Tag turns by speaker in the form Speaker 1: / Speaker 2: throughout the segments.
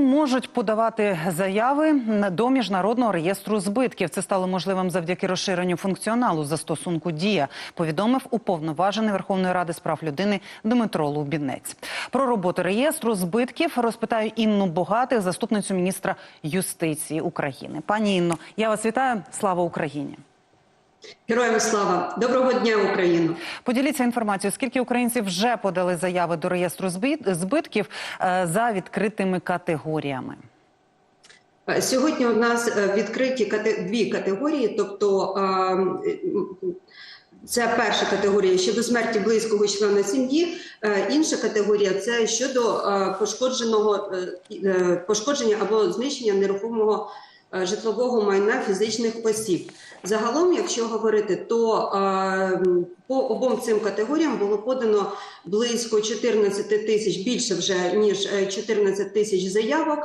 Speaker 1: Можуть подавати заяви до міжнародного реєстру збитків. Це стало можливим завдяки розширенню функціоналу застосунку Дія. Повідомив уповноважений Верховної Ради з прав людини Дмитро Лубінець. Про роботу реєстру збитків розпитаю Інну Богатих, заступницю міністра юстиції України. Пані Інно, я вас вітаю. Слава Україні!
Speaker 2: Героям слава доброго дня, Україну.
Speaker 1: Поділіться інформацією, скільки українців вже подали заяви до реєстру збитків е, за відкритими категоріями.
Speaker 2: Е, Сьогодні у нас е, відкриті дві категорії, тобто це перша категорія щодо смерті близького члена сім'ї. Інша категорія це щодо пошкодженого пошкодження або знищення нерухомого житлового майна фізичних осіб. Загалом, якщо говорити, то е, по обом цим категоріям було подано близько 14 тисяч, більше вже ніж е, 14 тисяч заявок.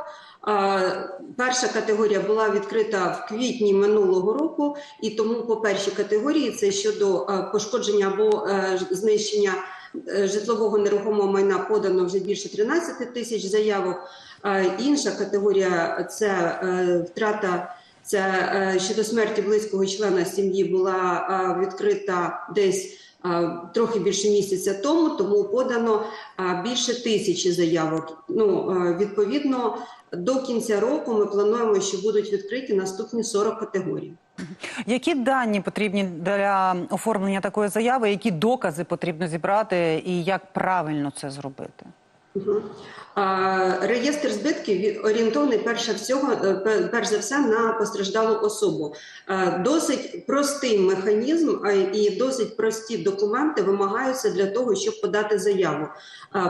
Speaker 2: Е, Перша категорія була відкрита в квітні минулого року, і тому по першій категорії це щодо е, пошкодження або е, знищення е, житлового нерухомого майна подано вже більше 13 тисяч заявок. Е, Інша категорія це е, втрата. Це е, щодо смерті близького члена сім'ї була е, відкрита десь е, трохи більше місяця тому, тому подано е, більше тисячі заявок. Ну е, відповідно до кінця року ми плануємо, що будуть відкриті наступні 40 категорій.
Speaker 1: Які дані потрібні для оформлення такої заяви? Які докази потрібно зібрати, і як правильно це зробити?
Speaker 2: Реєстр збитків орієнтований перше всього, е, перш за все на постраждалу особу. Досить простий механізм і досить прості документи вимагаються для того, щоб подати заяву.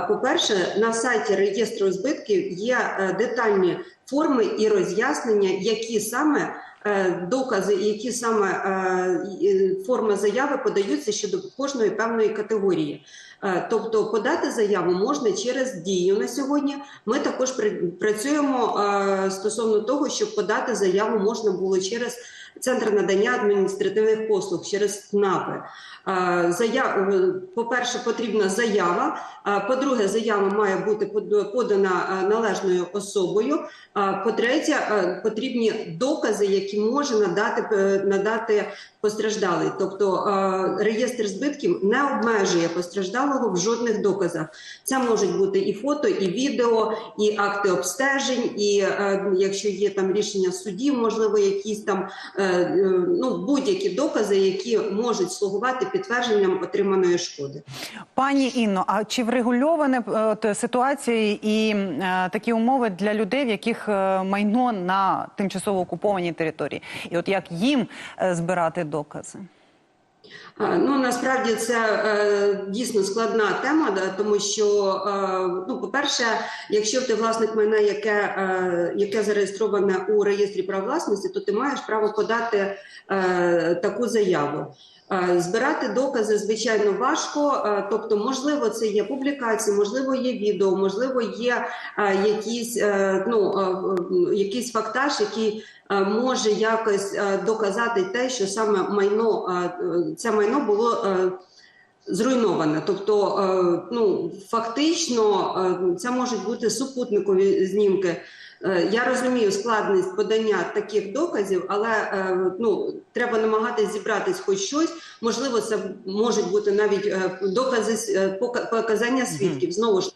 Speaker 2: По-перше, на сайті реєстру збитків є е, детальні форми і роз'яснення, які саме докази, які саме е, форми заяви подаються щодо кожної певної категорії. Е, Тобто подати заяву можна через дію на сьогодні. Ми також працюємо е, стосовно того, щоб подати заяву можна було через центр надання адміністративних послуг, через ЦНАПи. Е, Заяв, е, по-перше, потрібна заява. По-друге, заява має бути подана е, належною особою. Е, По-третє, е, потрібні докази, які може надати, надати постраждалий. Тобто е, реєстр збитків не обмежує постраждалого в жодних доказах. Це можуть бути і фото, і відео, і акти обстежень, і е, якщо є там рішення судів, можливо, якісь там е, ну будь-які докази, які можуть слугувати підтвердженням отриманої шкоди.
Speaker 1: Пані Інно, а чи врегульоване е, ситуації і такі умови для людей, в яких майно на тимчасово окупованій території? І от як їм збирати докази?
Speaker 2: А, Ну насправді це е, дійсно складна тема, тому що е, ну, по-перше, якщо ти власник майна, яке, е, яке зареєстроване у реєстрі прав власності, то ти маєш право подати таку заяву. Збирати докази звичайно важко, тобто, можливо, це є публікації, можливо, є відео, можливо, є якісь ну якийсь фактаж, який може якось доказати те, що саме майно це майно було. е, Зруйноване, тобто, е, ну фактично, е, це можуть бути супутникові знімки. Е, Я розумію складність подання таких доказів, але е, ну треба намагатись зібратись хоч щось. Можливо, це можуть бути навіть е, докази е, показання свідків. Знову ж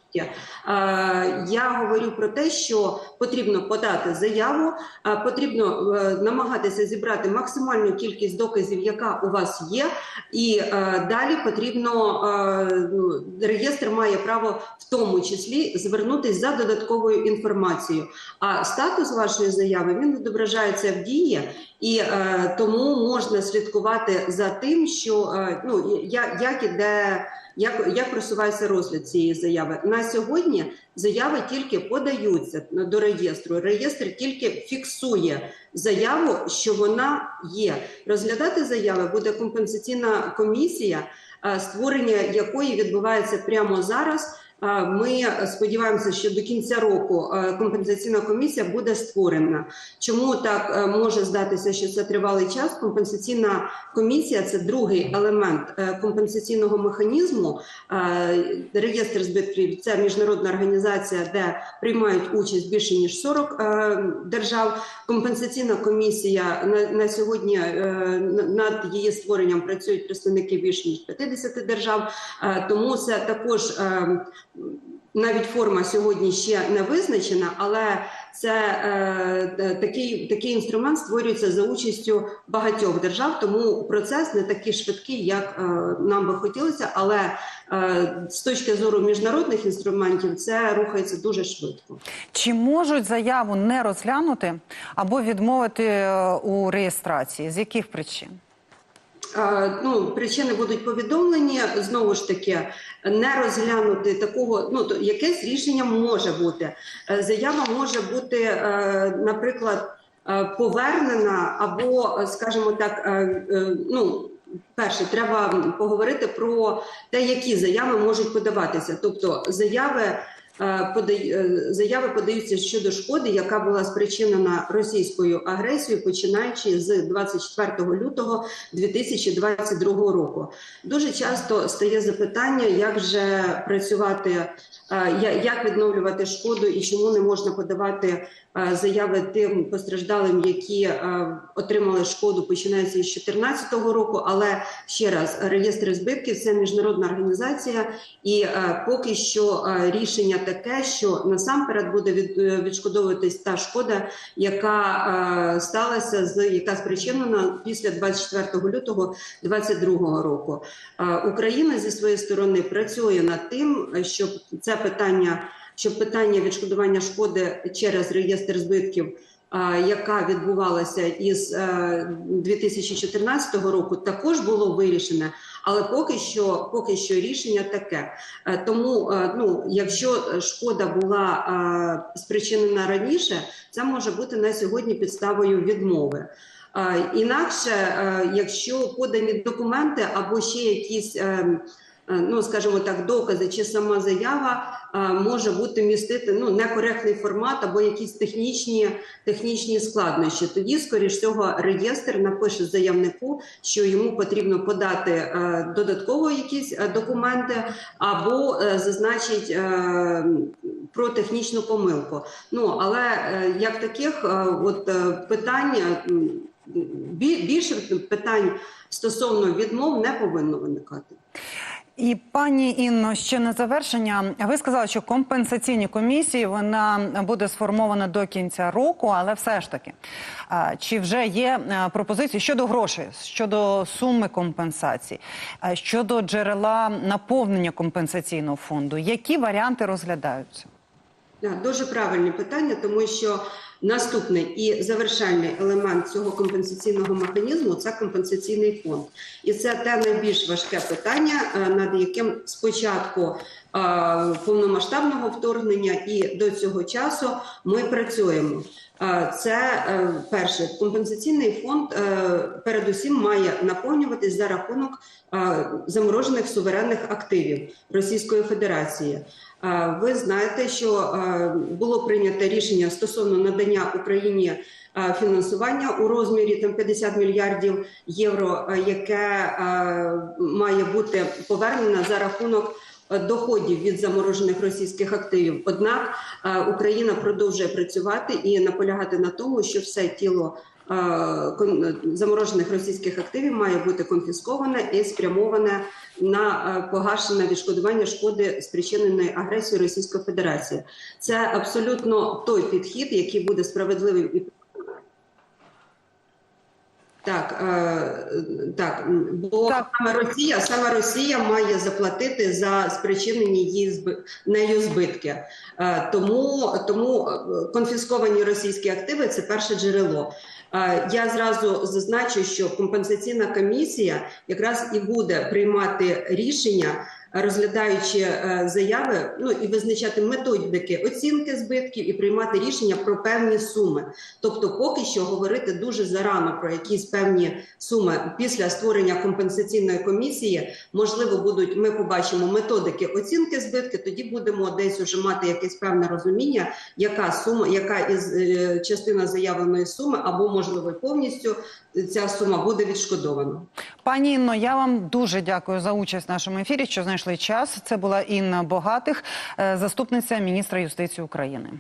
Speaker 2: я говорю про те, що потрібно подати заяву, е, потрібно е, намагатися зібрати максимальну кількість доказів, яка у вас є, і е, далі потрібно е, ну, реєстр має право в тому числі звернутися за додатковою інформацією. А статус вашої заяви він відображається в дії, і е, тому можна слідкувати за тим, що е, ну як іде. Як, як просувається розгляд цієї заяви на сьогодні? Заяви тільки подаються до реєстру. Реєстр тільки фіксує заяву, що вона є. Розглядати заяви буде компенсаційна комісія, е, створення якої відбувається прямо зараз. Е, ми сподіваємося, що до кінця року е, компенсаційна комісія буде створена. Чому так е, може здатися, що це тривалий час? Компенсаційна комісія це другий елемент е, компенсаційного механізму. Е, Реєстр збитків це міжнародна організація, де приймають участь більше ніж 40 е, держав. Компенсаційна комісія на, сьогодні е, над її створенням працюють представники більше ніж 50 держав. Е, тому це також е, навіть форма сьогодні ще не визначена, але це е, е, такий, такий інструмент створюється за участю багатьох держав, тому процес не такий швидкий, як е, нам би хотілося, але е, з точки зору міжнародних інструментів це рухається дуже швидко.
Speaker 1: Чи можуть заяву не розглянути або відмовити е, у реєстрації? З яких причин?
Speaker 2: Ну, причини будуть повідомлені знову ж таки не розглянути такого. Ну то якесь рішення може бути. Е, Заява може бути, е, наприклад, е, повернена, або, скажімо так, ну. Перше, треба поговорити про те, які заяви можуть подаватися. Тобто заяви, заяви подаються щодо шкоди, яка була спричинена російською агресією, починаючи з 24 лютого 2022 року. Дуже часто стає запитання, як же працювати, е, як відновлювати шкоду і чому не можна подавати е, заяви тим постраждалим, які е, отримали шкоду, починаючи з 2014 року. Але ще раз, реєстр збитків це міжнародна організація, і е, поки що е, рішення таке, що насамперед буде від, е, відшкодовуватись та шкода, яка е, сталася з яка спричинена після 24 лютого 2022 року. Е, Україна зі своєї сторони працює над тим, щоб це питання, щоб питання відшкодування шкоди через реєстр збитків. Яка відбувалася із е, 2014 року, також було вирішене, але поки що, поки що рішення таке. Е, Тому, е, ну, якщо шкода була е, спричинена раніше, це може бути на сьогодні підставою відмови. Інакше, якщо подані документи або ще якісь, е, е, ну скажімо так, докази чи сама заява е, може бути містити ну некоректний формат або якісь технічні, технічні складнощі. Тоді, скоріш всього, реєстр напише заявнику, що йому потрібно подати е, додатково якісь е, документи, або е, зазначить е, про технічну помилку. Ну але е, як таких, е, от е, питань. Більше питань стосовно відмов не повинно виникати.
Speaker 1: І пані Інно, ще на завершення. Ви сказали, що компенсаційні комісії вона буде сформована до кінця року, але все ж таки, чи вже є пропозиції щодо грошей, щодо суми компенсацій, щодо джерела наповнення компенсаційного фонду? Які варіанти розглядаються?
Speaker 2: Дуже правильне питання, тому що наступний і завершальний елемент цього компенсаційного механізму це компенсаційний фонд, і це те найбільш важке питання, е, над яким спочатку е, повномасштабного вторгнення і до цього часу ми працюємо. Е, Це перше компенсаційний фонд передусім має наповнюватись за рахунок заморожених суверенних активів Російської Федерації. Е, Ви знаєте, що е, було прийнято рішення стосовно надання Україні е, фінансування у розмірі там 50 мільярдів євро, яке має бути повернено за рахунок. Доходів від заморожених російських активів, однак Україна продовжує працювати і наполягати на тому, що все тіло заморожених російських активів має бути конфісковане і спрямоване на е, погашення відшкодування шкоди спричиненої агресією Російської Федерації. Це абсолютно той підхід, який буде справедливим і так, е, так, бо
Speaker 1: Так.
Speaker 2: саме Росія, саме Росія має заплатити за спричинені її зби- нею збитки. Е, тому, тому е, конфісковані російські активи це перше джерело. Я зразу зазначу, що компенсаційна комісія якраз і буде приймати рішення розглядаючи е, заяви, ну і визначати методики оцінки збитків і приймати рішення про певні суми. Тобто, поки що говорити дуже зарано про якісь певні суми після створення компенсаційної комісії, можливо, будуть ми побачимо методики оцінки збитків. Тоді будемо десь уже мати якесь певне розуміння, яка сума, яка із е, частина заявленої суми, або можливо повністю ця сума буде відшкодована.
Speaker 1: Пані Інно, я вам дуже дякую за участь в нашому ефірі. Що знайшли час. Це була Інна Богатих, е, заступниця міністра юстиції України.